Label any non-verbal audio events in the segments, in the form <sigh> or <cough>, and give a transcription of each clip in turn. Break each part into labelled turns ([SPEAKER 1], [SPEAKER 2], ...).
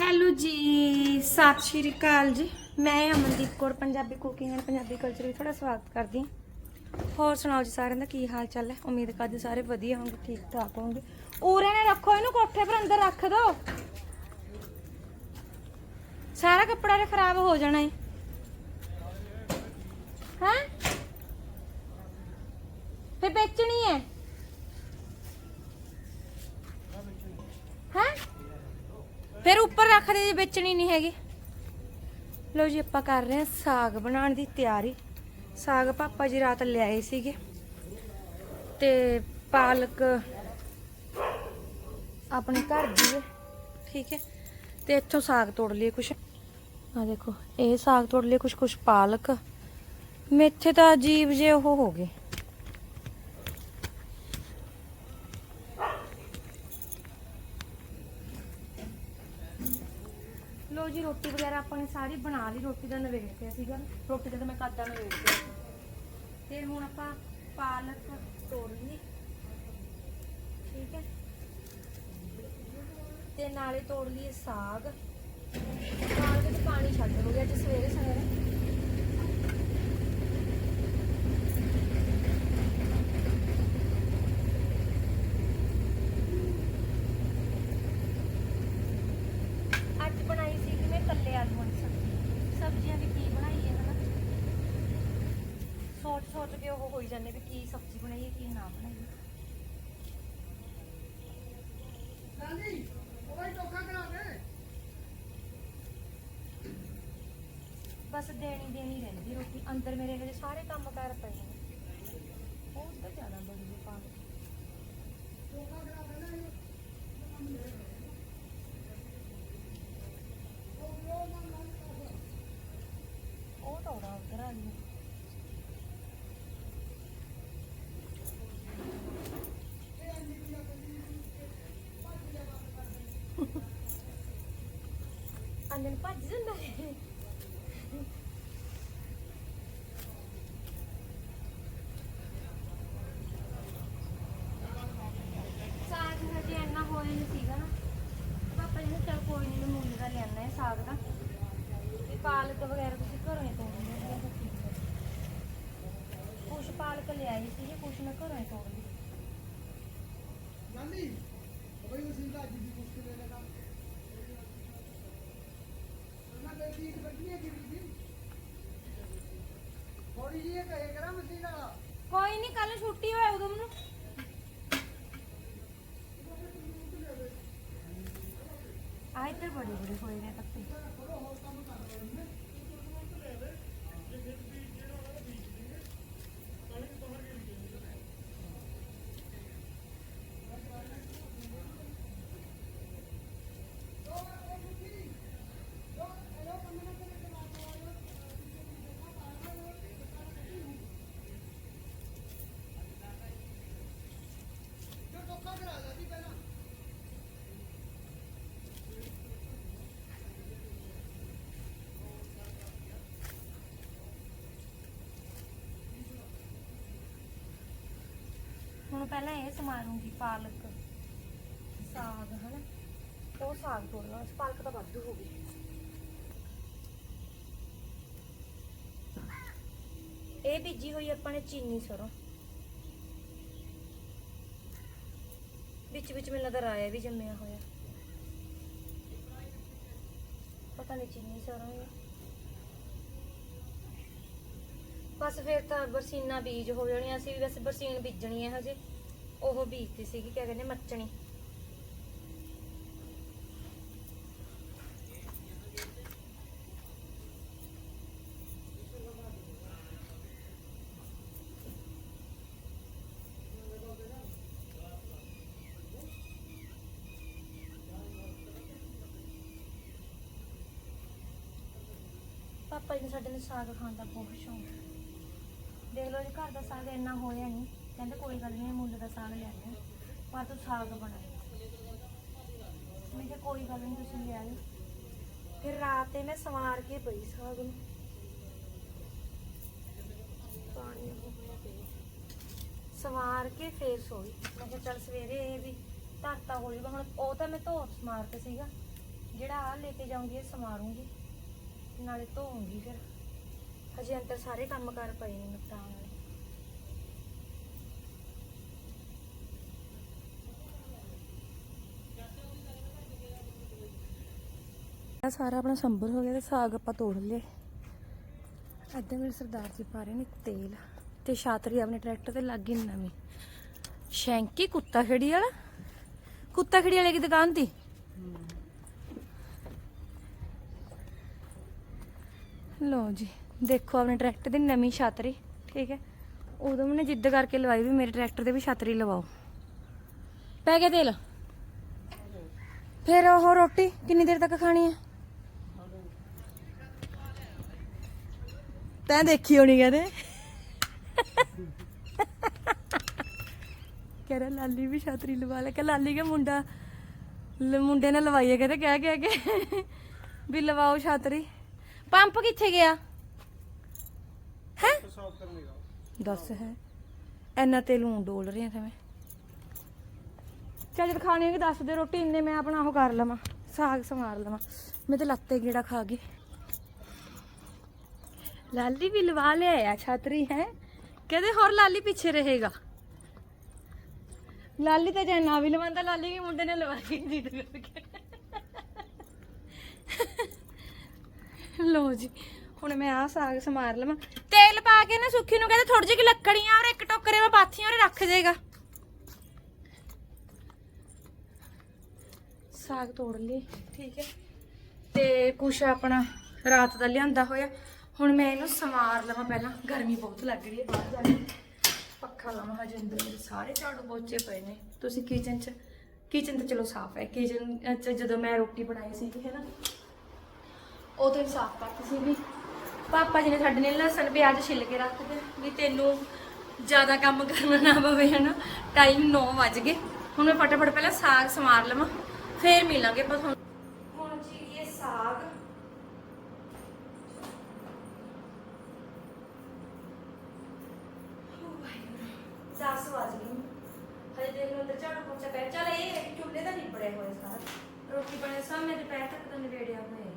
[SPEAKER 1] Hello ਜੀ, ਸਤਿ ਸ਼੍ਰੀ ਅਕਾਲ ਜੀ। ਮੈਂ Amandeep Kaur, Punjabi cooking and Punjabi culture ਵਿੱਚ ਤੁਹਾਡਾ ਸਵਾਗਤ ਕਰਦੀ ਹਾਂ। ਹੋਰ ਸੁਣਾਓ ਜੀ ਸਾਰਿਆਂ ਦਾ, ਕੀ ਹਾਲ ਚਾਲ ਹੈ? ਉਮੀਦ ਕਰਦੇ ਸਾਰੇ ਵਧੀਆ ਹੋਣਗੇ ਠੀਕ ਠਾਕ ਹੋਣਗੇ ਉਰੇ ਨੇ ਰੱਖੋ ਇਹਨੂੰ, ਕੋਠੇ ਪਰ ਅੰਦਰ ਰੱਖ ਦੋ। ਸਾਰਾ ਕੱਪੜਾ ਰੇ ਖਰਾਬ ਹੋ ਜਾਣਾ ਹੈ ਹੈ? ਫੇ ਵੇਚਣੀ ਹੈ ਹੈ? ਫਿਰ ਉੱਪਰ ਰੱਖਦੇ ਜੀ ਵੇਚਣੀ ਨਹੀਂ ਹੈਗੀ। ਲਓ ਜੀ, ਆਪਾਂ ਕਰ ਰਹੇ ਹਾਂ ਸਾਗ ਬਣਾਉਣ ਦੀ ਤਿਆਰੀ। ਸਾਗ ਪਾਪਾ ਜੀ ਰਾਤ ਲਿਆਏ ਸੀਗੇ। ਤੇ ਪਾਲਕ ਆਪਣੇ ਘਰ ਦੀ ਹੈ, ਠੀਕ ਹੈ। ਤੇ ਇੱਥੋਂ ਸਾਗ ਤੋੜ ਲਈਏ ਕੁਛ। ਆ ਦੇਖੋ, ਇਹ ਸਾਗ ਤੋੜ ਲਈਏ ਕੁਛ ਕੁਛ ਪਾਲਕ। ਮੇਥੇ ਤਾਂ ਅਜੀਬ ਜੇ ਉਹ ਹੋ ਗਏ। ਲੋ ਜੀ, ਰੋਟੀ ਵਗੈਰਾ ਆਪਾਂ ਨੇ ਸਾਰੀ ਬਣਾ ਲਈ, ਰੋਟੀ ਦਾ ਨਵੇੜਿਆ ਸੀਗਾ। ਰੋਟੀ ਦਾ ਤਾਂ ਮੈਂ ਕੱਦਾ ਨਵੇੜਿਆ ਤੇ ਹੁਣ ਆਪਾਂ ਪਾਲਕ ਤੋੜ ਲਈ ਠੀਕ ਹੈ? ਤੇ ਨਾਲੇ ਤੋੜ ਲਈ ਸਾਗ। ਸਾਗ ਤੇ ਪਾਣੀ ਛੱਡ ਹੋ ਗਿਆ ਅੱਜ ਸਵੇਰੇ ਸਵੇਰੇ ਅੱਜ ਬਣਾਈ ਸੀ ਕਿ ਮੈਂ ਕੱਲੇ ਆਲੂਆਂ ਦੀ ਸਬਜ਼ੀ ਸਬਜ਼ੀਆਂ ਵੀ ਕੀ ਬਣਾਈਏ ਹਨਾ ਸੋਚ ਸੋਚ ਕੇ ਉਹ ਹੋਈ ਜਾਂਦੇ ਵੀ ਕੀ ਸਬਜ਼ੀ ਬਣਾਈਏ ਕੀ ਨਾ ਬਣਾਈਏ ਬਸ ਦੇਣੀ ਦੇਣੀ ਰਹਿੰਦੀ ਰੋਟੀ, ਅੰਦਰ ਮੇਰੇ ਹਜੇ ਸਾਰੇ ਕੰਮ ਕਰ ਪਏ ਨੇ। ਉਹ ਤਾਂ ਜ਼ਿਆਦਾ ਬੜੀ ਹੈ ਪਾ ਉਹ ਤਾਂ ਉਹਦਾ ਉਧਰ ਆ ਗਈ। ਅੰਦਰ ਭੱਜ ਜਾਂਦਾ ਹੈ ਸਾਗ ਹਜੇ ਇੰਨਾ ਹੋਇਆ ਨਹੀਂ ਸੀਗਾ ਨਾ ਪਾਪਾ ਜੀ ਨੇ ਚਲ ਕੋਈ ਨਹੀਂ ਮੁੱਲ ਦਾ ਲਿਆਣਾ ਹੈ ਸਾਗ ਦਾ ਤੇ ਪਾਲਕ ਵਗੈਰਾ ਤੁਸੀਂ ਘਰੋਂ ਹੀ ਤੋੜਨੀ ਹੈ ਕੁਛ ਪਾਲਕ ਲਿਆਈ ਸੀ ਜੀ ਕੁਛ ਮੈਂ ਘਰੋਂ ਹੀ ਤੋੜ ਲਈ।
[SPEAKER 2] ਗਾਂਧੀ ਬਈ ਵਸੀਲਾ ਜੀ ਦੀ ਮੁਸ਼ਕਿਲ ਹੈ ਲਗਾ ਨਾ ਬੇਟੀ ਇੱਕ ਬੱਟੀਆਂ ਕੀ ਦੀ। ਥੋੜੀ ਜੀ ਕਹੇ ਕਰਾਂ ਵਸੀਲਾ
[SPEAKER 1] ਕੋਈ ਨਹੀਂ ਕੱਲ ਛੁੱਟੀ ਹੋਏ ਉਦੋਂ ਮੈਨੂੰ। ਆਇਤਰ ਬੜੇ ਬੜੇ ਹੋਏ ਨੇ
[SPEAKER 2] ਤੱਕ
[SPEAKER 1] ਹੁਣ ਪਹਿਲਾਂ ਇਹ ਸਮਾਰੂੰਗੀ ਪਾਲਕ ਸਾਗ, ਹਨਾ? ਉਹ ਸਾਗ ਤੋੜਨਾ, ਉਸ ਪਾਲਕ ਤਾਂ ਵਾਧੂ ਹੋ ਗਈ। ਇਹ ਬੀਜੀ ਹੋਈ ਆਪਾਂ ਨੇ ਚੀਨੀ ਸਰੋਂ। ਵਿੱਚ ਵਿੱਚ ਮੈਨੂੰ ਲੱਗਦਾ ਰਾਇਆ ਵੀ ਜੰਮਿਆ ਹੋਇਆ। ਪਤਾ ਨਹੀਂ ਚੀਨੀ ਸਰੋਂ ਹੀ ਬਸ ਫਿਰ ਤਾਂ ਬਰਸੀਨਾ ਬੀਜ ਹੋ ਜਾਣੀਆਂ ਸੀ, ਬਸ ਬਰਸੀਨ ਬੀਜਣੀ ਹੈ ਹਜੇ। ਉਹ ਬੀਜਤੀ ਸੀਗੀ, ਕਿਆ ਕਹਿੰਦੇ, ਮੱਚਣੀ। ਪਾਪਾ ਜੀ ਨੂੰ ਸਾਡੇ ਨੂੰ ਸਾਗ ਖਾਣ ਦਾ ਬਹੁਤ ਸ਼ੌਂਕ ਹੈ। ਦੇਖ ਲਓ ਜੀ, ਘਰ ਦਾ ਸਾਗ ਇੰਨਾ ਹੋਇਆ ਨਹੀਂ ਕਹਿੰਦਾ ਕੋਈ ਗੱਲ ਨਹੀਂ ਮੁੱਲ ਦਾ ਸਾਗ ਲਿਆਂਦੇ ਆ, ਪਰ ਤੂੰ ਸਾਗ ਬਣਾ। ਮੈਂ ਕਿਹਾ ਕੋਈ ਗੱਲ ਨਹੀਂ ਤੁਸੀਂ ਲੈ ਲਿਆਓ ਫਿਰ ਰਾਤ ਤੇ ਮੈਂ ਸਵਾਰ ਕੇ ਪਈ ਸਾਗ ਨੂੰ। ਪਾਣੀ ਸਵਾਰ ਕੇ ਫੇਰ ਸੋਈ। ਮੈਂ ਕਿਹਾ ਚੱਲ ਸਵੇਰੇ ਇਹ ਵੀ ਧਰਤਾ ਹੋ ਜਾਊਗਾ ਹੁਣ ਉਹ ਤਾਂ ਮੈਂ ਧੋ ਸਮਾਰ ਕੇ ਸੀਗਾ। ਜਿਹੜਾ ਆ ਲੈ ਕੇ ਜਾਊਂਗੀ ਇਹ ਸਮਾਰੂੰਗੀ। ਨਾਲੇ ਧੋਉਂਗੀ ਫਿਰ। ਹਜੇ ਅੰਦਰ ਸਾਰੇ ਕੰਮ ਕਰ ਪਏ ਨੇ ਨਿਪਟਾਉਣ ਸਾਰਾ ਆਪਣਾ ਸੰਭਲ ਹੋ ਗਿਆ ਤੇ ਸਾਗ ਆਪਾਂ ਤੋੜ ਲਏ। ਅੱਧੇ ਮੇਰੇ ਸਰਦਾਰ ਜੀ ਪਾ ਰਹੇ ਨੇ ਤੇਲ ਤੇ ਛਾਤਰੀ ਆਪਣੇ ਟਰੈਕਟਰ ਤੇ ਲੱਗ ਨਵੀਂ। ਸ਼ੈਂਕੀ, ਕੁੱਤਾ ਖੇੜੀ ਵਾਲਾ? ਕੁੱਤਾ ਖੇੜੀ ਵਾਲੇ ਦੀ ਦੁਕਾਨ ਤੇ? ਲੋ ਜੀ, ਦੇਖੋ ਆਪਣੇ ਟਰੈਕਟਰ ਦੀ ਨਵੀਂ ਛਾਤਰੀ, ਠੀਕ ਹੈ? ਉਦੋਂ ਮੈਨੇ ਜਿੱਦ ਕਰਕੇ ਲਵਾਈ ਵੀ ਮੇਰੇ ਟਰੈਕਟਰ ਤੇ ਵੀ ਛਾਤਰੀ ਲਵਾਓ। ਪੈ ਗਿਆ ਤੇਲ? ਫਿਰ ਉਹ ਰੋਟੀ ਕਿੰਨੀ ਦੇਰ ਤੱਕ ਖਾਣੀ ਹੈ? ਤੈਂ ਦੇਖੀ ਹੋਣੀ ਕਹਿੰਦੇ ਕਹਿ ਰਿਹਾ, ਲਾਲੀ ਵੀ ਛਾਤਰੀ ਲਵਾ ਲੈ। ਕਿ ਲਾਲੀ ਕੇ ਮੁੰਡਾ, ਲ- ਮੁੰਡੇ ਨੇ ਲਵਾਈਏ। ਕਹਿੰਦੇ ਕਹਿ ਕਹਿ ਕੇ ਵੀ ਲਵਾਓ ਛਾਤਰੀ। ਪੰਪ ਕਿੱਥੇ ਗਿਆ? ਹੈ?
[SPEAKER 2] ਸਾਫ਼ ਕਰਨੇ ਦਾ
[SPEAKER 1] ਦੱਸ, ਹੈ? ਇੰਨਾ ਤੇਲ ਨੂੰ ਡੋਲ ਰਹੀ ਆ ਮੈਂ ਚੱਲ ਜਦ ਖਾਣੀ ਹੋਗੀ ਦੱਸ ਦੇ ਰੋਟੀ। ਇੰਨੇ ਮੈਂ ਆਪਣਾ ਉਹ ਕਰ ਲਵਾਂ, ਸਾਗ ਸੰਵਾਰ ਲਵਾਂ। ਮੈਂ ਤੇ ਲੱਤੇ ਗੇੜਾ ਖਾ ਗਈ ਲਾਲੀ ਵੀ ਲਵਾ ਲਿਆ ਛਾਤਰੀ ਹੈ। ਕਹਿੰਦੇ ਹੋਰ ਲਾਲੀ ਪਿੱਛੇ ਰਹੇਗਾ। ਲਾਲੀ ਤਾਂ ਜੇ ਨਾ ਵੀ ਲਵਾਂਦਾ ਲਾਲੀ ਵੀ ਮੁੰਡੇ ਨੇ ਲਵਾਈ ਜਿੱਦ ਕਰਕੇ ਲੋ ਜੀ, ਹੁਣ ਮੈਂ ਆਹ ਸਾਗ ਸਮਾਰ ਲਵਾਂ। ਤੇਲ ਪਾ ਕੇ ਨਾ ਸੁੱਖੀ ਨੂੰ ਕਹਿੰਦੇ ਥੋੜੀ ਜਿਹੀ ਲੱਕੜੀਆਂ ਔਰ ਇੱਕ ਟੋਕਰੇ ਵਿੱਚ ਪਾਥੀਆਂ ਔਰ ਰੱਖ ਜਾਏਗਾ ਸਾਗ ਤੋੜ ਲਈ। ਠੀਕ ਹੈ। ਤੇ ਕੁਛ ਆਪਣਾ ਰਾਤ ਦਾ ਲਿਆਂਦਾ ਹੋਇਆ। ਹੁਣ ਮੈਂ ਇਹਨੂੰ ਸਮਾਰ ਲਵਾਂ ਪਹਿਲਾਂ। ਗਰਮੀ ਬਹੁਤ ਲੱਗ ਰਹੀ ਹੈ ਬਾਹਰ ਜਾ ਕੇ। ਪੱਖਾ ਲਾਵਾਂ ਹਜੇ ਅੰਦਰ ਮੇਰੇ ਸਾਰੇ ਝਾੜੂ ਪੋਚੇ ਪਏ ਨੇ। ਤੁਸੀਂ ਕਿਚਨ 'ਚ ਕਿਚਨ ਤਾਂ ਚਲੋ ਸਾਫ਼ ਹੈ। ਕਿਚਨ 'ਚ ਜਦੋਂ ਮੈਂ ਰੋਟੀ ਬਣਾਈ ਸੀ ਹੈ ਨਾ? ਉਦੋਂ ਹੀ ਸਾਫ਼ ਕਰਤੀ ਸੀ ਵੀ ਪਾਪਾ ਜੀ ਨੇ ਸਾਡੇ ਨੇ ਲਸਣ, ਪਿਆਜ਼ ਛਿੱਲ ਕੇ ਰੱਖ ਦਿੱਤੇ ਵੀ ਤੈਨੂੰ ਜ਼ਿਆਦਾ ਕੰਮ ਕਰਨਾ ਨਾ ਪਵੇ ਹਨਾ ਟਾਈਮ 9 ਵੱਜ ਗਏ। ਹੁਣ ਮੈਂ ਫਟਾਫਟ ਪਹਿਲਾਂ ਸਾਗ ਸਮਾਰ ਲਵਾਂ। ਫੇਰ ਮਿਲਾਂਗੇ ਆਪਾਂ ਤੁਹਾਨੂੰ ਹੁਣ ਜੀ ਇਹ ਸਾਗ ਦਸ ਵੱਜ ਗਏ ਹਜੇ ਦੇਖ ਲਓ ਅੰਦਰ ਝਾੜੂ ਪੋਚਾ ਪਿਆ ਚੱਲ ਇਹ ਚੁੱਲ੍ਹੇ ਦਾ ਨਿਬੜਿਆ ਹੋਇਆ ਸਾਰਾ ਰੋਟੀ ਬਣੇ ਸਾਹਮਣੇ ਦੁਪਹਿਰ ਤੱਕ ਤਾਂ ਨਿਬੇੜਿਆ ਹੋਇਆ ਹੈ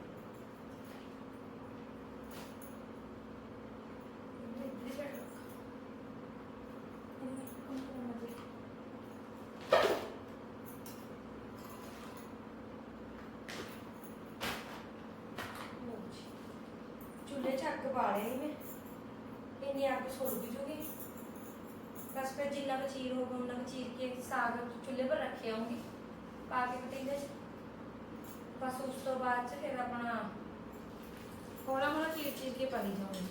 [SPEAKER 1] ਚੁੱਲ੍ਹੇ ਚੱਕ ਬਾਲੇ ਨੇ ਇੰਨੀ ਅੱਗ ਸੁੱਲ ਵੀ ਜੂਗੀ ਬਸ ਫਿਰ ਜਿੰਨਾ ਕੁ ਚੀਰ ਹੋਊਗਾ ਉਹਨਾਂ ਕੁ ਚੀਰ ਕੇ ਸਾਗ ਚੁੱਲ੍ਹੇ ਪਰ ਰੱਖੇ ਆਉਂਗੀ ਪਾ ਕੇ ਪਤੀਲੇ 'ਚ। ਬਸ ਉਸ ਤੋਂ ਬਾਅਦ 'ਚ ਫਿਰ ਆਪਣਾ ਹੌਲਾ ਹੌਲਾ ਚੀਰ ਚੀਰ ਕੇ ਪਾਈ ਜਾਊਂਗੀ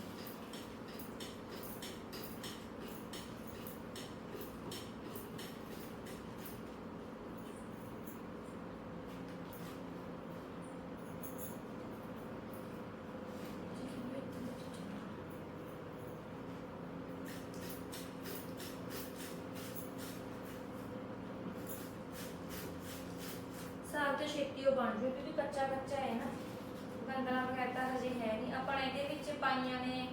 [SPEAKER 1] ਸਾਗ ਤਾਂ ਛੇਤੀ ਉਹ ਬਣ ਜੂ ਕਿਉਂਕਿ ਕੱਚਾ ਕੱਚਾ ਹੈ ਨਾ। ਗੰਦਲਾ ਵਗੈਰਾ ਤਾਂ ਹਜੇ ਹੈ ਨਹੀਂ। ਆਪਾਂ ਇਹਦੇ ਵਿੱਚ ਪਾਈਆਂ ਨੇ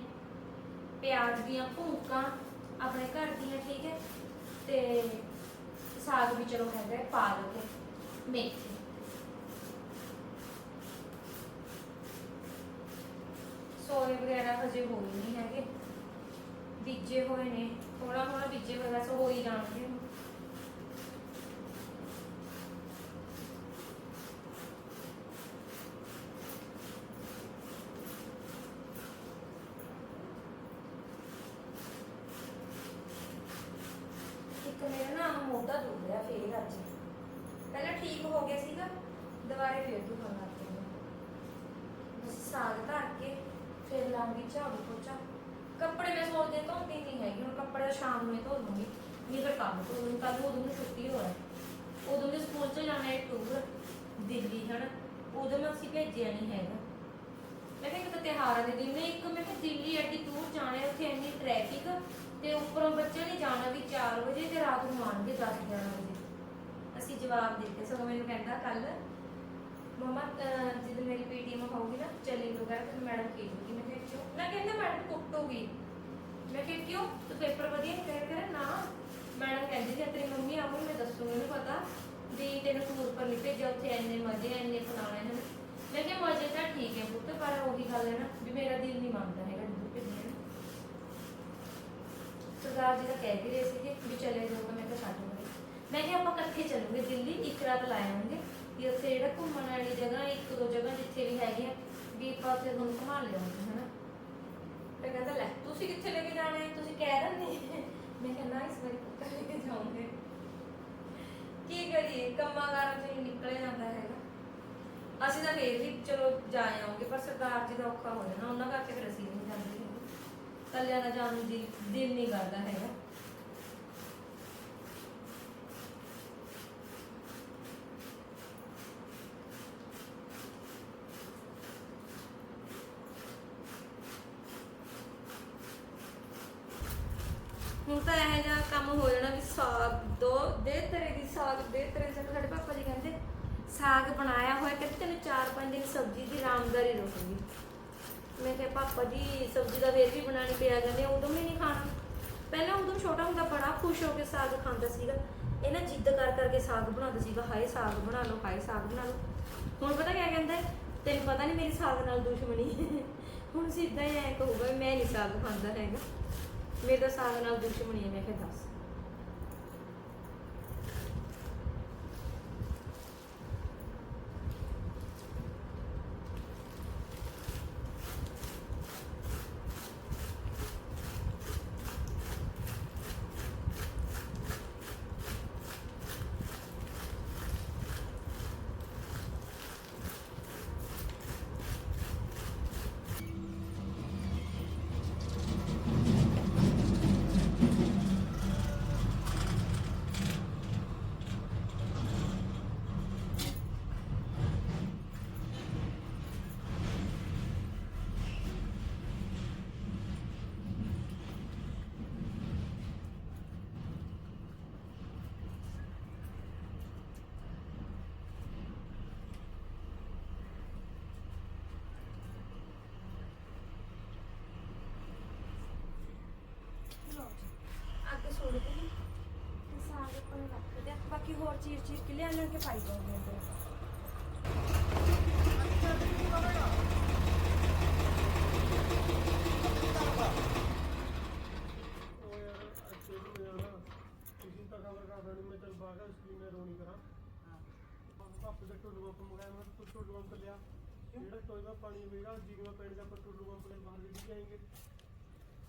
[SPEAKER 1] ਪਿਆਜ਼ ਦੀਆਂ ਭੂਕਾਂ ਆਪਣੇ ਘਰ ਦੀਆਂ ਠੀਕ ਹੈ। ਤੇ ਸਾਗ ਵੀ ਚਲੋ ਹੈਗਾ ਹੈ, ਪਾਲਕ ਮੇਥੀ। ਸੋਏ ਵਗੈਰਾ ਹਜੇ ਹੋਏ ਨਹੀਂ ਹੈਗੇ। ਬੀਜੇ ਹੋਏ ਨੇ ਥੋੜਾ ਥੋੜਾ ਬੀਜੇ ਹੋਏ ਵੈਸੇ ਹੋ ਹੀ ਜਾਣਗੇ। ਹੁਣ। ਜਾਣੇ ਉੱਥੇ ਇੰਨੀ ਟ੍ਰੈਫਿਕ ਤੇ ਉੱਪਰੋਂ ਬੱਚਿਆਂ ਨੇ ਜਾਣਾ ਵੀ 4 ਵਜੇ ਤੇ ਰਾਤ ਨੂੰ ਆਣਗੇ 10 11 ਵਜੇ। ਅਸੀਂ ਜਵਾਬ ਦਿੱਤੇ, ਸਗੋਂ ਮੈਨੂੰ ਕਹਿੰਦਾ ਕੱਲ ਮਮਾ ਜਦ ਮੇਰੀ ਪੀਟੀਐਮ ਹੋਊਗੀ ਨਾ, ਚੱਲੇ ਲੋਗਾ ਤੇ ਮੈਡਮ ਕਹੇਗੀ ਮੈਂ ਕਿਹਾ ਕਿਉਂ ਨਾ ਕਹਿੰਦਾ ਮੈਡਮ ਕੁੱਟੂਗੀ। ਮੈਂ ਕਿਹਾ ਕਿਉਂ? ਤੂੰ ਪੇਪਰ ਵਧੀਆ ਕਰ ਕਰ, ਨਾ। ਮੈਡਮ ਕਹਿੰਦੀ ਜੇ ਤੇਰੀ ਮੰਮੀ ਆਉਣ ਮੈਂ ਦੱਸੂਗੀ, ਉਹਨੂੰ ਪਤਾ ਵੀ ਤੈਨੂੰ ਟੂਰ ਪਰ ਨਹੀਂ ਭੇਜਿਆ, ਉੱਥੇ ਐਨੇ ਮਜ਼ੇ ਐਨੇ ਫਲਾਣਾ ਇਹਨਾਂ ਮੈਂ ਕਿਹਾ ਮਜ਼ੇ ਤਾਂ ਠੀਕ ਹੈ ਪੁੱਤ, ਪਰ ਉਹੀ ਗੱਲ ਹੈ ਨਾ, ਵੀ ਮੇਰਾ ਦਿਲ ਨਹੀਂ ਮੰਨਦਾ ਸਰਦਾਰ ਜੀ ਦਾ ਕਹਿ ਵੀ ਰਹੇ ਸੀਗੇ ਵੀ ਚਲੇ ਜਾਓ ਤਾਂ ਮੈਂ ਕਿਹਾ ਛੱਡ ਮਰੇ ਮੈਂ ਕਿਹਾ ਆਪਾਂ ਇਕੱਠੇ ਚੱਲਾਂਗੇ ਦਿੱਲੀ, ਇੱਕ ਰਾਤ ਲਾ ਆਵਾਂਗੇ ਵੀ ਉੱਥੇ ਜਿਹੜਾ ਘੁੰਮਣ ਵਾਲੀ ਜਗ੍ਹਾ, ਇੱਕ ਦੋ ਜਗ੍ਹਾ ਜਿੱਥੇ ਵੀ ਹੈਗੀਆਂ, ਵੀ ਆਪਾਂ ਉੱਥੇ ਤੁਹਾਨੂੰ ਘੁਮਾ ਲਿਆਉਂਗੇ ਹਨਾ। ਤੇ ਕਹਿੰਦਾ, ਲੈ, ਤੁਸੀਂ ਕਿੱਥੇ ਲੈ ਕੇ ਜਾਣਾ ਹੈ? ਤੁਸੀਂ ਕਹਿ ਦਿੰਦੇ ਮੈਂ ਕਿਹਾ, ਨਾ, ਇਸ ਵਾਰੀ ਪੱਕਾ ਲੈ ਕੇ ਜਾਉਂਗੇ। ਕੀ ਕਰੀਏ? ਕੰਮਾਂ ਕਾਰਾਂ ਚ ਨਹੀਂ ਨਿਕਲਿਆ ਜਾਂਦਾ ਹੈਗਾ। ਅਸੀਂ ਤਾਂ ਫੇਰ ਵੀ ਚਲੋ ਜਾ ਆਉਂਗੇ, ਪਰ ਸਰਦਾਰ ਜੀ ਦਾ ਔਖਾ ਹੋ ਜਾਣਾ। ਉਹਨਾਂ ਕਰਕੇ ਫਿਰ ਅਸੀਂ ਨਹੀਂ ਜਾਂਦੇ। ਕੱਲਿਆਂ ਦਾ ਜਾਣ ਨੂੰ ਦਿਲ ਦਿਲ ਨਹੀਂ ਕਰਦਾ ਹੈਗਾ ਹੁਣ ਤਾਂ ਇਹ ਜਿਹਾ ਕੰਮ ਹੋ ਜਾਣਾ ਵੀ ਸਾਗ ਦੋ ਦੇ ਤਰੇ ਦੀ ਸਾਗ ਦੇ ਤਰੇ ਦੀ ਸਾਗ। ਸਾਡੇ ਪਾਪਾ ਜੀ ਕਹਿੰਦੇ ਸਾਗ ਬਣਾਇਆ ਹੋਇਆ ਕਿ ਤੈਨੂੰ ਚਾਰ ਪੰਜ ਦਿਨ ਸਬਜ਼ੀ ਦੀ ਰਾਮਦਾਰੀ ਰਹੂਗੀ ਮੈਂ ਕਿਹਾ ਪਾਪਾ ਜੀ ਸਬਜ਼ੀ ਦਾ ਫੇਰ ਵੀ ਬਣਾਣੀ ਪਿਆ ਜਾਂਦੇ ਉਦੋਂ ਵੀ ਨਹੀਂ ਖਾਣਾ ਪਹਿਲਾਂ ਉਦੋਂ ਛੋਟਾ ਹੁੰਦਾ ਬੜਾ ਖੁਸ਼ ਹੋ ਕੇ ਸਾਗ ਖਾਂਦਾ ਸੀਗਾ ਇਹ ਨਾ ਜਿੱਦ ਕਰ ਕਰਕੇ ਸਾਗ ਸੀਗਾ, ਹਾਏ ਸਾਗ ਬਣਾ ਲਓ, ਹਾਏ ਸਾਗ ਬਣਾ ਲਓ। ਹੁਣ ਪਤਾ ਕਿਆ ਕਹਿੰਦਾ ਤੈਨੂੰ ਪਤਾ ਨਹੀਂ ਮੇਰੀ ਸਾਗ ਨਾਲ ਦੁਸ਼ਮਣੀ ਹੈ। ਹੁਣ ਸਿੱਧਾ ਹੀ ਐ ਕਹੂਗਾ ਮੈਂ ਨਹੀਂ ਸਾਗ ਖਾਂਦਾ ਹੈਗਾ। ਮੇਰੇ ਤਾਂ ਸਾਗ ਨਾਲ ਦੁਸ਼ਮਣੀ ਹੈ, ਮੈਂ ਕਿਹਾ ਦੱਸ ਅੱਗੇ ਸੁਣ ਕੇ ਤੇ ਸਾਗ ਆਪਾਂ ਨੂੰ ਰੱਖ ਦੇ ਬਾਕੀ ਹੋਰ ਚੀਰ ਚੀਰ ਕੇ ਲਿਆ ਲਿਆ ਕੇ ਪਾਈ ਜਾਉਂਗੇ ਅੰਦਰ
[SPEAKER 2] ਉਹ ਯਾਰ ਅੱਛੇ ਨੂੰ ਯਾਰ ਤੁਸੀਂ ਤਾਂ ਖਬਰ ਕਰ ਦੇਣੀ ਮੈਂ ਚੱਲ ਬਾਗਾ ਸਕਰੀਨ ਨੇ ਰੋਣੀ ਕਰਾਂ ਪਾਪੇ ਦੇ ਟੁੱਲੂ ਪੰਪ ਮੰਗਾਇਆ ਮੈਂ ਤਾਂ ਟੁੱਲੂ ਪੰਪ ਲਿਆ ਜਿਹੜਾ ਟੋਏ ਦਾ ਪਾਣੀ ਹੋਏਗਾ ਜੀਗਵਾ ਪਿੰਡ ਦਾ ਪਰ ਟੁੱਲੂ ਪੰਪ ਲੈ ਬਾਹਰ ਵੀ ਜਾਏਂਗੇ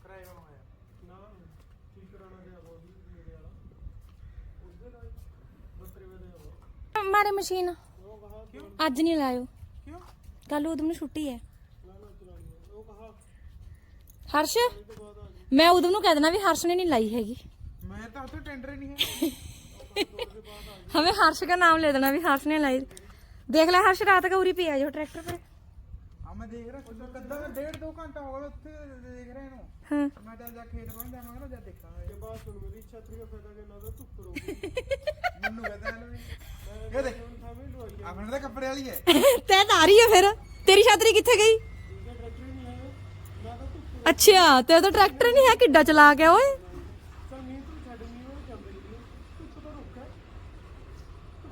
[SPEAKER 3] ਕਿਰਾਏ ਨਾਲ ਮੰਗਾਇਆ
[SPEAKER 2] ਨਾ ਠੀਕ ਕਰਾਣਾ ਗਿਆ ਬਹੁਤ ਮੇਰੇ ਵਾਲਾ ਉਹਦੇ ਨਾਲ 72 ਵਜੇ ਆਵਾ
[SPEAKER 1] ਮਾਰੇ ਮਸ਼ੀਨ। ਅੱਜ ਨਹੀਂ ਲਾਇਓ। ਕੱਲ ਉਦਮ ਨੂੰ ਛੁੱਟੀ ਹੈ। ਹਰਸ਼ ਮੈਂ ਉਦਮ ਨੂੰ ਕਹਿ ਦੇਣਾ ਵੀ ਹਰਸ਼ ਨੇ ਨਹੀਂ ਲਾਈ ਹੈਗੀ।
[SPEAKER 3] ਮੈਂ ਤਾਂ ਉੱਥੇ ਟੈਂਡਰ ਹੀ ਨਹੀਂ ਹੈ। <laughs>
[SPEAKER 1] ਹਮੇ ਹਰਸ਼ ਦਾ ਨਾਮ ਲੈ ਦੇਣਾ ਵੀ ਹਰਸ਼ ਨੇ ਲਾਈ। ਦੇਖ ਲੈ ਹਰਸ਼ ਰਾਤ ਕਾ ਉਰੀ ਪਿਆ ਜੋ ਟਰੈਕਟਰ
[SPEAKER 3] ਤੇ। ਮੈਂ ਦੇਖ ਰਿਹਾ ਕੱਦਾਂ ਮੈਂ ਡੇਢ ਘੰਟਾ ਹੋ ਗਿਆ ਉੱਥੇ ਦੇਖ ਰਿਹਾ ਇਹਨੂੰ।
[SPEAKER 1] ਹਾਂ।
[SPEAKER 3] ਮੈਂ ਤਾਂ ਜਾ ਖੇਤ ਬਣ ਜਾਵਾਂਗਾ ਨਾ ਜਦ ਦੇਖਾਂਗੇ
[SPEAKER 2] ਜੇ ਬਾਅਦ ਸੁਣ ਮੇਰੀ ਛਤਰੀ ਦਾ <laughs> <laughs>
[SPEAKER 3] ਫਿਰ।
[SPEAKER 2] ਤੇਰੀ ਛਾਤਰੀ ਕਿੱਥੇ ਗਈ?
[SPEAKER 3] ਅੱਛਾ ਤੇ
[SPEAKER 2] ਤਾਂ ਟਰੈਕਟਰ ਨਹੀਂ ਹੈ
[SPEAKER 1] ਕਿੱਡਾ
[SPEAKER 2] ਚਲਾ ਗਿਆ ਓਏ।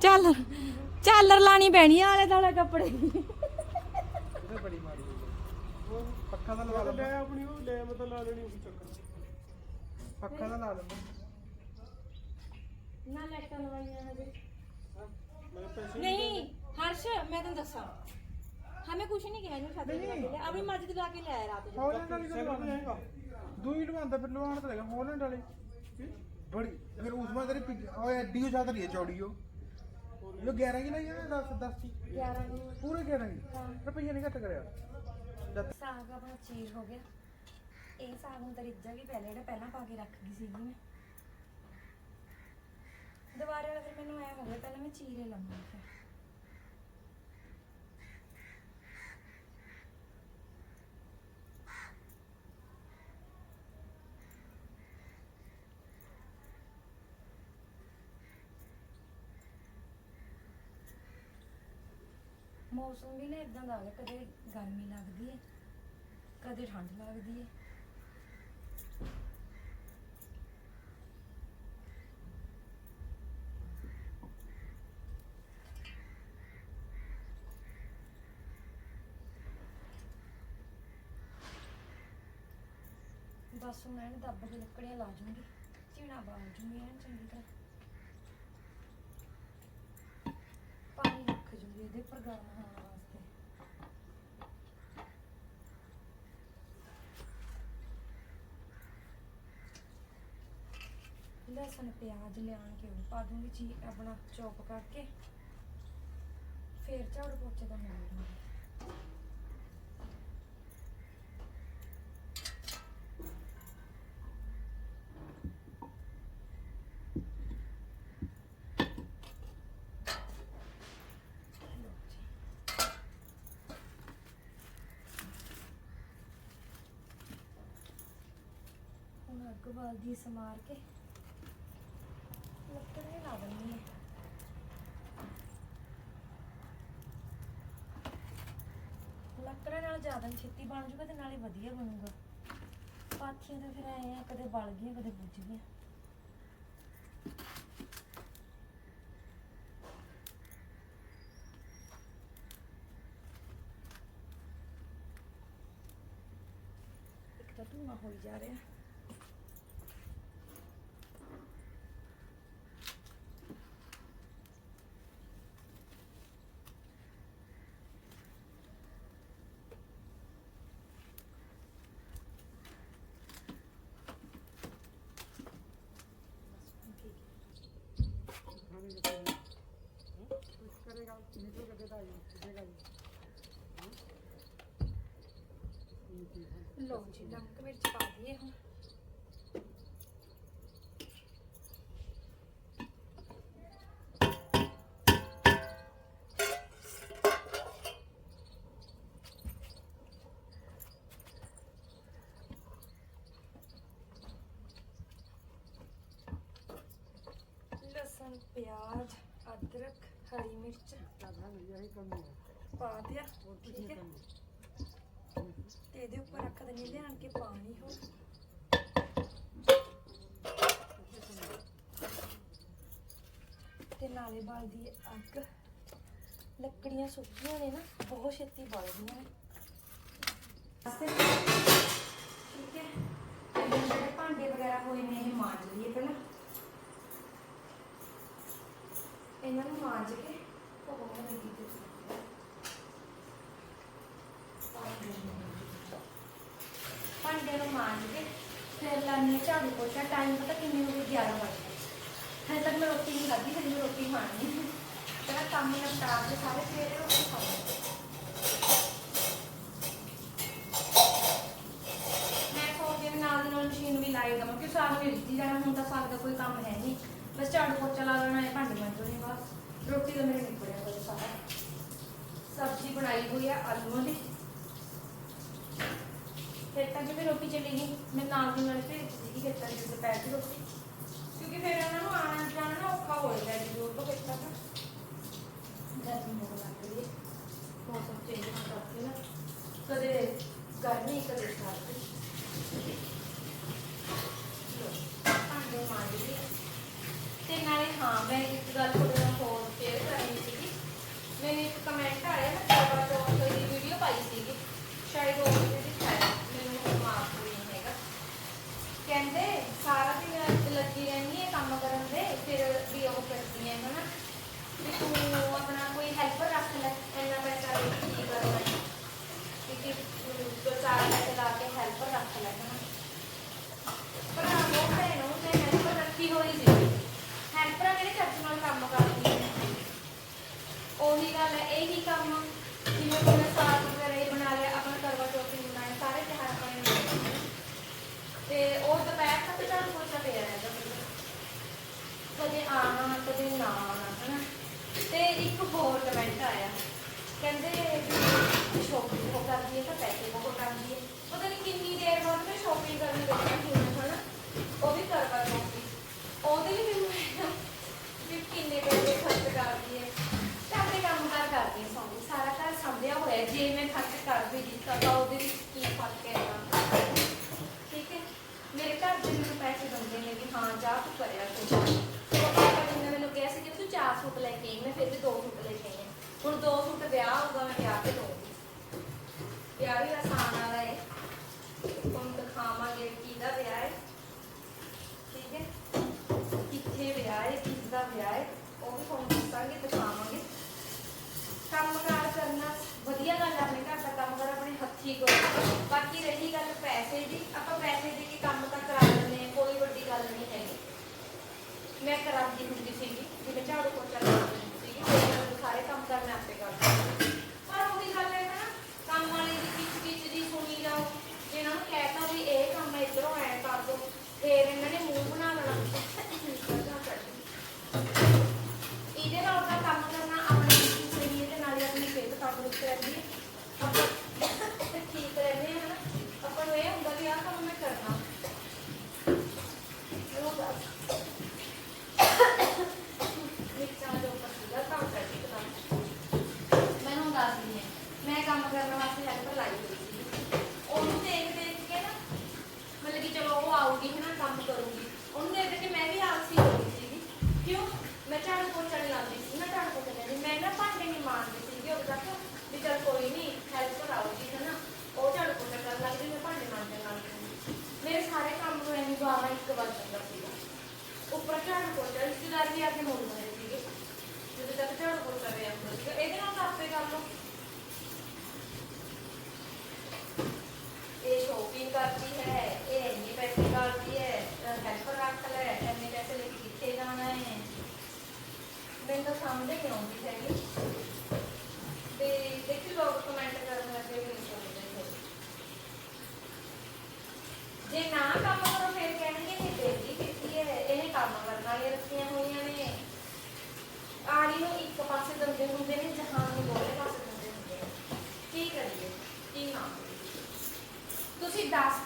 [SPEAKER 1] ਚੱਲ ਚਾਲਰ ਲਾਣੀ ਪੈਣੀ ਆ ਆਲੇ ਦਾਲੇ ਕੱਪੜੇ।
[SPEAKER 3] ਬੜੀ ਮਾਰੀ
[SPEAKER 2] ਲਾ ਲੈਣੀ ਉਹ ਚੱਕਰ।
[SPEAKER 3] ਪੱਖਾ ਦਾ ਲਾ ਲੈ
[SPEAKER 1] ਨਾ ਲੈਟਾਂ ਲਵਾਈਆਂ ਹਜੇ।
[SPEAKER 2] ਮੈਂ ਪੈਸੇ
[SPEAKER 1] ਨਹੀਂ ਹਰਸ਼ ਮੈਂ ਤੈਨੂੰ ਦੱਸਾਂ। ਹਮੇ ਕੁਛ ਨਹੀਂ ਕਿਹਾ ਇਹਨੂੰ ਸਾਡੇ ਨਹੀਂ। ਕੋਲ ਮਰਜ਼ੀ ਦੇ ਕੇ ਲੈ ਰਾਤ ਨੂੰ।
[SPEAKER 3] ਹਾਲੈਂਡ ਵਾਲੀ
[SPEAKER 2] ਕਿਉਂ
[SPEAKER 3] ਲਵਾਉਣੀ
[SPEAKER 2] ਹੈਗਾ
[SPEAKER 3] ਦੂਈ ਲਵਾਉਂਦਾ ਫਿਰ ਲਵਾਉਣ ਤੇ ਲੱਗਾ ਹਾਲੈਂਡ ਵਾਲੀ। ਬੜੀ ਫਿਰ ਉਸ ਬਾਅਦ ਤੇਰੀ ਓਏ ਐਡੀ ਜ਼ਿਆਦਾ ਨਹੀਂ ਚੌੜੀ ਉਹ। ਲੋ 11 ਕੀ ਲਈ ਹੈ 10 10 ਦੀ
[SPEAKER 1] 11 ਨੂੰ
[SPEAKER 3] ਪੂਰੇ 11 ਦੀ ਰੁਪਈਆ ਨਹੀਂ
[SPEAKER 1] ਪਹਿਲਾਂ ਦੁਬਾਰੇ ਵਾਲਾ ਫਿਰ ਮੈਨੂੰ ਐ ਹੋ ਗਿਆ, ਪਹਿਲਾਂ ਮੈਂ ਚੀਰੇ ਲੰਮਾ ਫਿਰ। ਮੌਸਮ ਵੀ ਨਾ ਇਦਾਂ ਦਾ ਆ ਗਿਆ, ਕਦੇ ਗਰਮੀ ਲੱਗਦੀ ਹੈ ਕਦੇ ਠੰਡ ਲੱਗਦੀ ਹੈ ਬਸ ਮੈਂ ਇਹਨੂੰ ਦੱਬ ਕੇ ਲੱਕੜੀਆਂ ਲਾ ਜੂੰਗੀ। ਇੱਥੇ ਬਾਲ ਜੂਗੀ ਐਨ ਚੰਗੀ ਤਰ੍ਹਾਂ। ਪਾਣੀ ਰੱਖ ਜੂਗੀ ਇਹਦੇ ਉੱਪਰ ਗਰਮ ਹੋਣ ਵਾਸਤੇ। ਲਸਣ, ਪਿਆਜ਼ ਲਿਆਣ ਕੇ ਉਹ ਪਾ ਦੂੰਗੀ ਜੀ ਆਪਣਾ ਚੌਪ ਕਰਕੇ। ਫੇਰ ਝਾੜੂ ਪੋਚੇ ਦਾ ਮਾਰ ਦੂੰਗੀ ਲਓ ਜੀ। ਹੁਣ ਅੱਗ ਬਾਲਦੀ ਸਮਾਰ ਕੇ। ਲੱਕੜੇ ਲਾ ਦਿੰਦੀ ਹੈ ਲੱਕੜਾਂ ਨਾਲ ਜ਼ਿਆਦਾ ਛੇਤੀ ਬਣ ਜੂਗਾ ਤੇ ਨਾਲੇ ਵਧੀਆ ਬਣੂਗਾ। ਪਾਥੀਆਂ ਤਾਂ ਫਿਰ ਐ ਆ, ਕਦੇ ਬਲ ਗਈਆਂ, ਕਦੇ ਬੁੱਝ ਗਈਆਂ। ਇੱਕ ਤਾਂ ਧੂਆਂ ਹੋਈ ਜਾ ਰਿਹਾ। ਲੋ ਜੀ ਨਮਕ ਮਿਰਚ ਪਾ ਦਈਏ ਹੁਣ। ਲਸਣ ਪਿਆਜ਼, ਅਦਰਕ, ਹਰੀ ਮਿਰਚ ਪਾ ਦਿਆ, ਠੀਕ ਹੈ? ਤੇ ਇਹਦੇ ਉੱਪਰ ਰੱਖ ਦਿੰਦੀ ਲਿਆਣ ਕੇ ਪਾਣੀ ਹੋਰ। ਤੇ ਨਾਲੇ ਬਲਦੀ ਹੈ ਅੱਗ। ਲੱਕੜੀਆਂ ਸੁੱਕੀਆਂ ਨੇ ਨਾ, ਬਹੁਤ ਛੇਤੀ ਬਲਦੀਆਂ ਨੇ। ਅਸੇ ਠੀਕ ਹੈ? ਤੇ ਜਿਹੜੇ ਭਾਂਡੇ ਵਗੈਰਾ ਹੋਏ ਨੇ, ਇਹ ਮਾਂਜ ਲਈਏ ਪਹਿਲਾਂ। ਇਹਨਾਂ ਨੂੰ ਮਾਂਜ ਕੇ ਭਗਵਾਨ ਲੱਗੀ ਤੇ ਭਾਂਡੇ ਨੂੰ ਮਾਂਜ ਕੇ ਫਿਰ ਲਾਨੀ ਝਾੜੂ ਪੋਚਾ। ਟਾਈਮ ਪਤਾ ਕਿੰਨੇ ਹੋ ਗਏ? 11 ਵਜੇ ਹਜੇ ਤੱਕ ਮੈਂ ਰੋਟੀ ਨਹੀਂ ਖਾਧੀ, ਹਜੇ ਮੈਂ ਰੋਟੀ ਖਾਣੀ ਹੈ ਕੰਮ ਨਿਪਟਾ ਕੇ ਸਾਰੇ ਸਵੇਰੇ ਰੋਟੀ ਖਾਵਾਂਗੇ ਮੈਂ ਸੋਚਦੀ ਹਾਂ ਨਾਲ ਦੀ ਨਾਲ ਮਸ਼ੀਨ ਵੀ ਲਾਈ ਦਵਾਂ ਕਿ ਸਾਗ ਵੀ ਰਿੱਝੀ ਜਾਣਾ, ਹੁਣ ਤਾਂ ਸਾਗ ਦਾ ਕੋਈ ਕੰਮ ਹੈ ਨਹੀਂ ਬਸ ਝਾੜੂ ਪੋਚਾ ਲਾ ਲੈਣਾ ਹੈ ਭਾਂਡੇ ਮਾਂਜਣੇ ਬਸ। ਰੋਟੀ ਤਾਂ ਮੇਰੇ ਨਿਪੜਿਆ ਹੋਇਆ ਸਾਰਾ। ਸਬਜ਼ੀ ਬਣਾਈ ਹੋਈ ਆ ਆਲੂਆਂ ਦੀ। ਖੇਤਾਂ 'ਚ ਵੀ ਰੋਟੀ ਚਲੀ ਗਈ। ਮੈਂ ਨਾਲ ਦੀ ਨਾਲ ਭੇਜ ਦਿੱਤੀ ਖੇਤਾਂ 'ਚ ਦੁਪਹਿਰ ਦੀ ਰੋਟੀ। ਕਿਉਂਕਿ ਫਿਰ ਉਹਨਾਂ ਨੂੰ ਆਣਾ ਜਾਣਾ ਨਾ ਔਖਾ ਹੋ ਜਾਂਦਾ ਜੀ ਤੋਂ ਖੇਤਾਂ 'ਚ। ਗਰਮੀ ਬਹੁਤ ਲੱਗ ਰਹੀ ਹੈ ਮੌਸਮ ਚੇਂਜ ਹੋ ਕਰਕੇ ਨਾ। ਕਦੇ ਗਰਮੀ ਕਦੇ ਸਰਦੀ। ਲਓ, ਭਾਂਡੇ ਮਾਂਜ ਲਏ। ਤੇ ਨਾਲੇ ਹਾਂ, ਮੈਂ ਇੱਕ ਗੱਲ ਤੁਹਾਡੇ ਨਾਲ ਹੋਰ ਸ਼ੇਅਰ ਕਰਨੀ ਸੀਗੀ। ਮੈਨੂੰ ਇੱਕ ਕਮੈਂਟ ਆਇਆ, ਮੈਂ ਕਰਵਾ ਚੌਥ ਦੀ ਵੀਡੀਓ ਪਾਈ ਸੀਗੀ। ਸ਼ਾਇਦ ਉਹ ਵੀਡੀਓ ਦੀ ਹੈ ਮੈਨੂੰ ਹੁਣ ਮਾਫ ਨਹੀਂ ਹੈਗਾ। ਕਹਿੰਦੇ, ਸਾਰਾ ਦਿਨ ਲੱਗੀ ਰਹਿੰਦੀ ਹੈ ਕੰਮ ਕਰਨ ਦੇ, ਫਿਰ ਵੀ ਉਹ ਕਰਦੀ ਹੈ, ਹਨਾ? ਵੀ ਤੂੰ ਆਪਣਾ ਕੋਈ ਹੈਲਪਰ ਰੱਖ ਲੈ, ਇੰਨਾ ਪੈਸਾ ਦੇ ਕੇ ਕੀ ਕਰਨਾ ਹੈ? ਕਿ ਕਿ ਦੋ ਚਾਰ ਪੈਸੇ ਲਾ ਕੇ ਹੈਲਪਰ ਰੱਖ ਲੈ, ਹਨਾ? ਪਰ ਉਹ ਭੈਣੋਂ ਠੀਕ ਹੋ ਬਾਕੀ ਰਹੀ ਗੱਲ ਪੈਸੇ ਦੀ, ਆਪਾਂ ਪੈਸੇ ਦੇ ਕੇ ਕੰਮ ਤਾਂ ਕਰਾ ਲੈਂਦੇ ਕੋਈ ਵੱਡੀ ਗੱਲ ਨਹੀਂ ਹੈਗੀ। ਮੈਂ ਕਰਾਉਂਦੀ ਹੁੰਦੀ ਸੀਗੀ, ਜਿਵੇਂ ਝਾੜੂ ਪੋਚਾ ਲਾਉਂਦੀ ਹੁੰਦੀ ਸੀਗੀ, ਤੇ ਮੈਨੂੰ ਸਾਰੇ ਕੰਮ ਕਰਨੇ ਆਪੇ ਕਰਦੀ ਪਰ ਉਹੀ ਗੱਲ ਹੈ ਨਾ, ਕੰਮ ਵਾਲੇ ਦੀ ਕਿਚ ਕਿਚ ਦੀ ਸੁਣੀ ਜਾਓ। ਜੇ ਨੂੰ ਕਹਿਤਾ ਵੀ ਇਹ ਕੰਮ ਇਧਰੋਂ ਐ ਕਰ ਦੋ, ਫੇਰ ਇਹਨਾਂ ਨੇ ਮੂੰਹ ਬਣਾ ਲੈਣਾ। ਇਹਦੇ ਨਾਲ ਕੰਮ ਕਰਨਾ ਆਪਣੇ ਸਰੀਰ ਦੇ ਨਾਲ ਆਪਣੀ ਸਿਹਤ ਤੰਦਰੁਸਤ ਰਹਿੰਦੀ ਹੈ।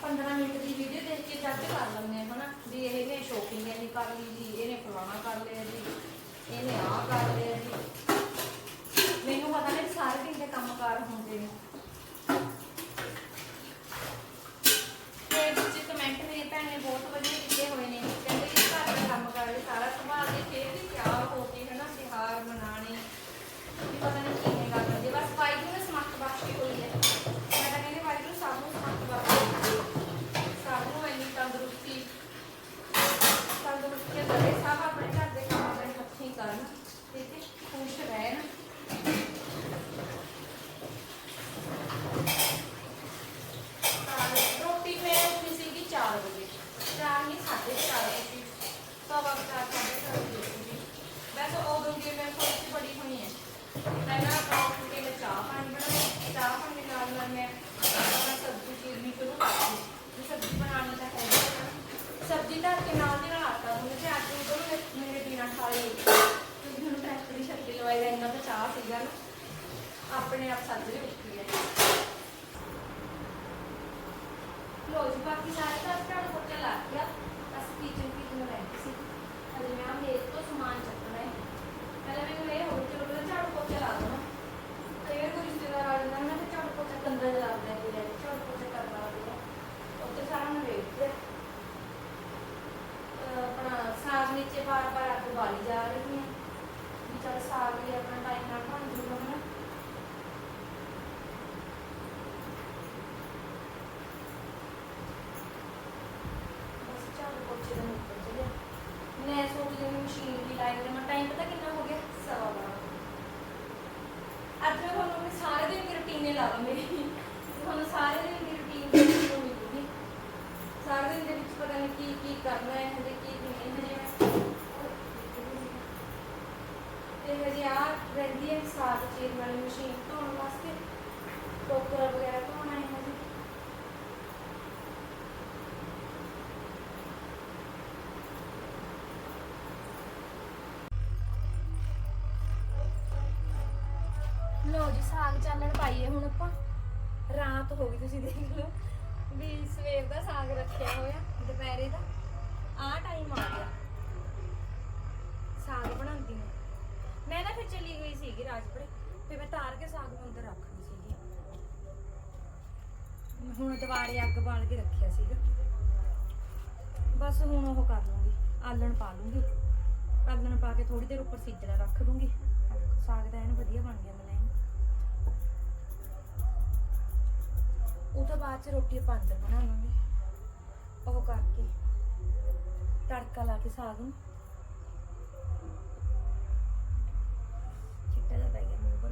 [SPEAKER 1] 15 ਮਿੰਟ ਦੀ ਵੀਡੀਓ ਦੇਖ ਕੇ ਜੱਜ ਕਰ ਲੈਂਦੇ ਆ, ਹਨਾ? ਵੀ ਇਹ ਨੇ ਸ਼ੋਪਿੰਗ ਇੰਨੀ ਕਰ ਲਈ ਜੀ ਸਟੀਲ ਵਾਲੀ ਮਸ਼ੀਨ ਧੋਣ ਵਾਸਤੇ ਟੋਕਰ ਵਗੈਰਾ ਧੋਣਾ ਹੈ ਜੀ। ਲੋ ਜੀ, ਸਾਗ ਚਾਨਣ ਪਾਈਏ ਹੁਣ ਆਪਾਂ। ਰਾਤ ਹੋ ਗਈ ਤੁਸੀਂ ਦੇਖ ਲਓ। ਵੀ ਸਵੇਰ ਦਾ ਸਾਗ ਰੱਖਿਆ ਹੋਇਆ, ਦੁਪਹਿਰੇ ਦਾ। ਆ ਟਾਈਮ ਆ ਗਿਆ। ਸਾਗ ਬਣਾਉਂਦੀ ਹਾਂ। ਮੈਂ ਨਾ ਫਿਰ ਚਲੀ ਗਈ ਸੀਗੀ ਰਾਜਪੜੇ ਤੇ ਮੈਂ ਤਾਰ ਕੇ ਸਾਗ ਨੂੰ ਅੰਦਰ ਰੱਖਦੀ ਸੀਗੀ। ਹੁਣ ਦੁਬਾਰੇ ਅੱਗ ਬਾਲ ਕੇ ਰੱਖਿਆ ਸੀਗਾ। ਬਸ ਹੁਣ ਉਹ ਕਰ ਲੂੰਗੀ, ਆਲਣ ਪਾ ਲੂੰਗੀ। ਆਲਣ ਪਾ ਕੇ ਥੋੜੀ ਦੇਰ ਉੱਪਰ ਸਿੱਜਣਾ ਰੱਖ ਦੂੰਗੀ। ਸਾਗ ਦਾ ਐਨ ਵਧੀਆ ਬਣ ਗਿਆ ਮੈਨੂੰ ਉਹ ਤੋਂ ਬਾਅਦ ਚ ਰੋਟੀ ਆਪਾਂ ਅੰਦਰ ਬਣਾਵਾਂਗੇ ਉਹ ਕਰਕੇ ਤੜਕਾ ਲਾ ਕੇ ਸਾਗ ਨੂੰ।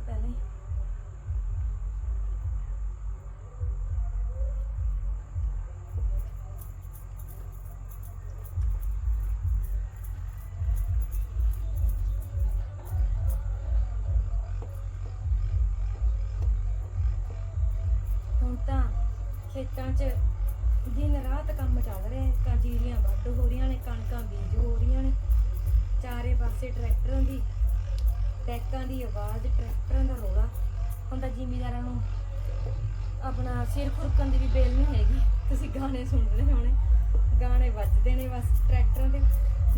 [SPEAKER 1] ਪਹਿਲਾਂ ਹੁਣ ਤਾਂ ਖੇਤਾਂ 'ਚ ਦਿਨ ਰਾਤ ਕੰਮ ਚੱਲ ਰਿਹਾ ਹੈ। ਕਾਜੀਰੀਆਂ ਵੱਢ ਹੋ ਰਹੀਆਂ ਨੇ, ਕਣਕਾਂ ਬੀਜ ਹੋ ਰਹੀਆਂ ਨੇ। ਚਾਰੇ ਪਾਸੇ ਟਰੈਕਟਰਾਂ ਦੀ ਟੈਕਾਂ ਦੀ ਆਵਾਜ਼, ਟਰੈਕਟਰਾਂ ਦਾ ਰੋਲਾ। ਹੁਣ ਤਾਂ ਜ਼ਿਮੀਦਾਰਾਂ ਨੂੰ ਆਪਣਾ ਸਿਰ ਖੁਰਕਣ ਦੀ ਵੀ ਬੇਲ ਨਹੀਂ ਹੈਗੀ। ਤੁਸੀਂ ਗਾਣੇ ਸੁਣਦੇ ਹੋਣੇ। ਗਾਣੇ ਵੱਜਦੇ ਨੇ ਬਸ ਟਰੈਕਟਰਾਂ ਦੇ।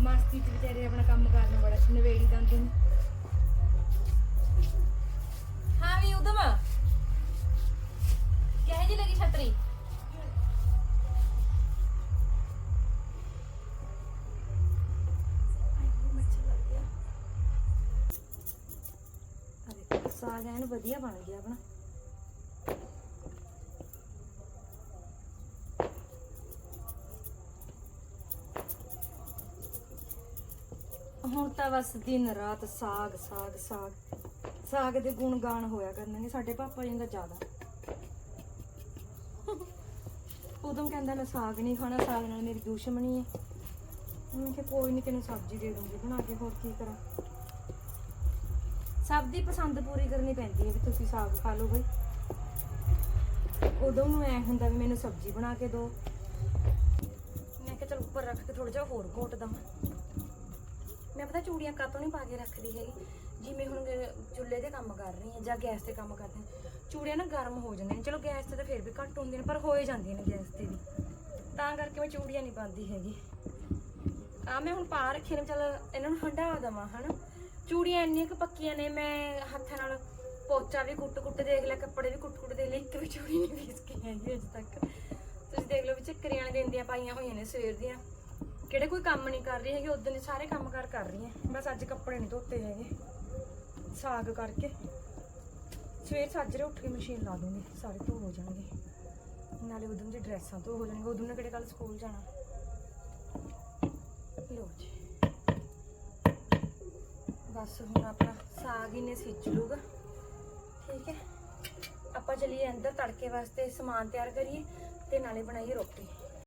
[SPEAKER 1] ਮਸਤੀ 'ਚ ਵਿਚਾਰੇ ਆਪਣਾ ਕੰਮ ਕਰਨ ਬੜਾ ਨਵੇੜੀ ਜਾਂਦੇ ਨੇ ਹਾਂ ਵੀ, ਉਦਮ। ਸਾਗ ਐਨ ਵਧੀਆ ਬਣ ਗਿਆ ਆਪਣਾ। ਹੁਣ ਤਾਂ ਬਸ ਦਿਨ ਰਾਤ ਸਾਗ ਸਾਗ ਸਾਗ। ਸਾਗ ਦੇ ਗੁਣ ਗਾਣ ਹੋਇਆ ਕਰਨਗੇ ਸਾਡੇ ਪਾਪਾ ਜੀ ਦਾ ਜ਼ਿਆਦਾ। ਉਦੋਂ ਕਹਿੰਦਾ ਮੈਂ ਸਾਗ ਨਹੀਂ ਖਾਣਾ, ਸਾਗ ਨਾਲ ਮੇਰੀ ਦੁਸ਼ਮਣੀ ਹੈ। ਮੈਂ ਕਿਹਾ ਕੋਈ ਨਹੀਂ ਤੈਨੂੰ ਸਬਜ਼ੀ ਦੇ ਦੂੰਗੀ, ਬਣਾ ਕੇ ਹੋਰ ਕੀ ਕਰਾਂ। ਸਭ ਦੀ ਪਸੰਦ ਪੂਰੀ ਕਰਨੀ ਪੈਂਦੀ ਹੈ ਵੀ ਤੁਸੀਂ ਸਾਗ ਖਾ ਲਓ ਬਈ। ਉਦੋਂ ਨੂੰ ਐ ਹੁੰਦਾ ਵੀ ਮੈਨੂੰ ਸਬਜ਼ੀ ਬਣਾ ਕੇ ਦਿਓ। ਮੈਂ ਕਿਹਾ ਚਲ ਉੱਪਰ ਰੱਖ ਕੇ ਥੋੜਾ ਜਿਹਾ ਹੋਰ ਘੋਟ ਦਵਾਂ। ਮੈਂ ਪਤਾ ਚੂੜੀਆਂ ਕਾਤੋਂ ਨਹੀਂ ਪਾ ਕੇ ਰੱਖਦੀ ਹੈਗੀ? ਜਿਵੇਂ ਹੁਣ ਚੁੱਲ੍ਹੇ ਤੇ ਕੰਮ ਕਰ ਰਹੀ ਹਾਂ ਜਾਂ ਗੈਸ ਤੇ ਕੰਮ ਕਰਦੀ ਹਾਂ। ਚੂੜੀਆਂ ਨਾ ਗਰਮ ਹੋ ਜਾਂਦੀਆਂ ਨੇ। ਚਲੋ ਗੈਸ ਤੇ ਤਾਂ ਫਿਰ ਵੀ ਘੱਟ ਹੁੰਦੀਆਂ ਨੇ, ਪਰ ਹੋਏ ਜਾਂਦੀਆਂ ਨੇ ਗੈਸ ਤੇ ਵੀ। ਤਾਂ ਕਰਕੇ ਮੈਂ ਚੂੜੀਆਂ ਨਹੀਂ ਪਾਉਂਦੀ ਹੈਗੀ। ਆ ਮੈਂ ਹੁਣ ਪਾ ਰੱਖੇ ਨੇ, ਚਲ ਇਹਨਾਂ ਨੂੰ ਹੰਡਾ ਦਵਾਂ, ਹਨਾ? ਚੂੜੀਆਂ ਇੰਨੀਆਂ ਕੁ ਪੱਕੀਆਂ ਨੇ, ਮੈਂ ਹੱਥਾਂ ਨਾਲ ਪੋਚਾ ਵੀ ਕੁੱਟ-ਕੁੱਟ ਦੇਖ ਲਿਆ, ਕੱਪੜੇ ਵੀ ਕੁੱਟ-ਕੁੱਟ ਦੇਖ ਲਏ ਇੱਕ ਵੀ ਚੂੜੀ ਨਹੀਂ ਪੀਸ ਕੇ ਹੈਗੀ ਅਜੇ ਤੱਕ। ਤੁਸੀਂ ਦੇਖ ਲਓ ਵੀ ਚੱਕਰੀਆਂ ਨੇ ਦਿੰਦੀਆਂ ਪਾਈਆਂ ਹੋਈਆਂ ਨੇ ਸਵੇਰ ਦੀਆਂ। ਕਿਹੜੇ ਕੋਈ ਕੰਮ ਨਹੀਂ ਕਰ ਰਹੀ ਹੈਗੀ ਉਦੋਂ ਦੇ ਸਾਰੇ ਕੰਮ ਕਾਰ ਕਰ ਰਹੀ ਹਾਂ। ਬਸ ਅੱਜ ਕੱਪੜੇ ਨਹੀਂ ਧੋਤੇ ਹੈਗੇ, ਸਾਗ ਕਰਕੇ। ਸਵੇਰ ਸਾਜਰੇ ਉੱਠ ਕੇ ਮਸ਼ੀਨ ਲਾ ਦੂੰਗੀ, ਸਾਰੇ ਧੋ ਹੋ ਜਾਣਗੇ। ਨਾਲੇ ਉਦੋਂ ਦੀ ਡਰੈਸਾਂ ਧੋ ਹੋ ਜਾਣਗੇ ਉਦੋਂ ਨੇ ਕਿਹੜੇ ਕੱਲ ਸਕੂਲ ਜਾਣਾ। ਲੋ ਜੀ। ਬਸ ਹੁਣ ਆਪਣਾ ਸਾਗ ਹੀ ਨੇ ਸਿੱਚ ਲੂਗਾ। ਠੀਕ ਹੈ? ਆਪਾਂ ਚਲੀਏ ਅੰਦਰ ਤੜਕੇ ਵਾਸਤੇ ਸਮਾਨ ਤਿਆਰ ਕਰੀਏ ਤੇ ਨਾਲੇ ਬਣਾਈਏ ਰੋਟੀ।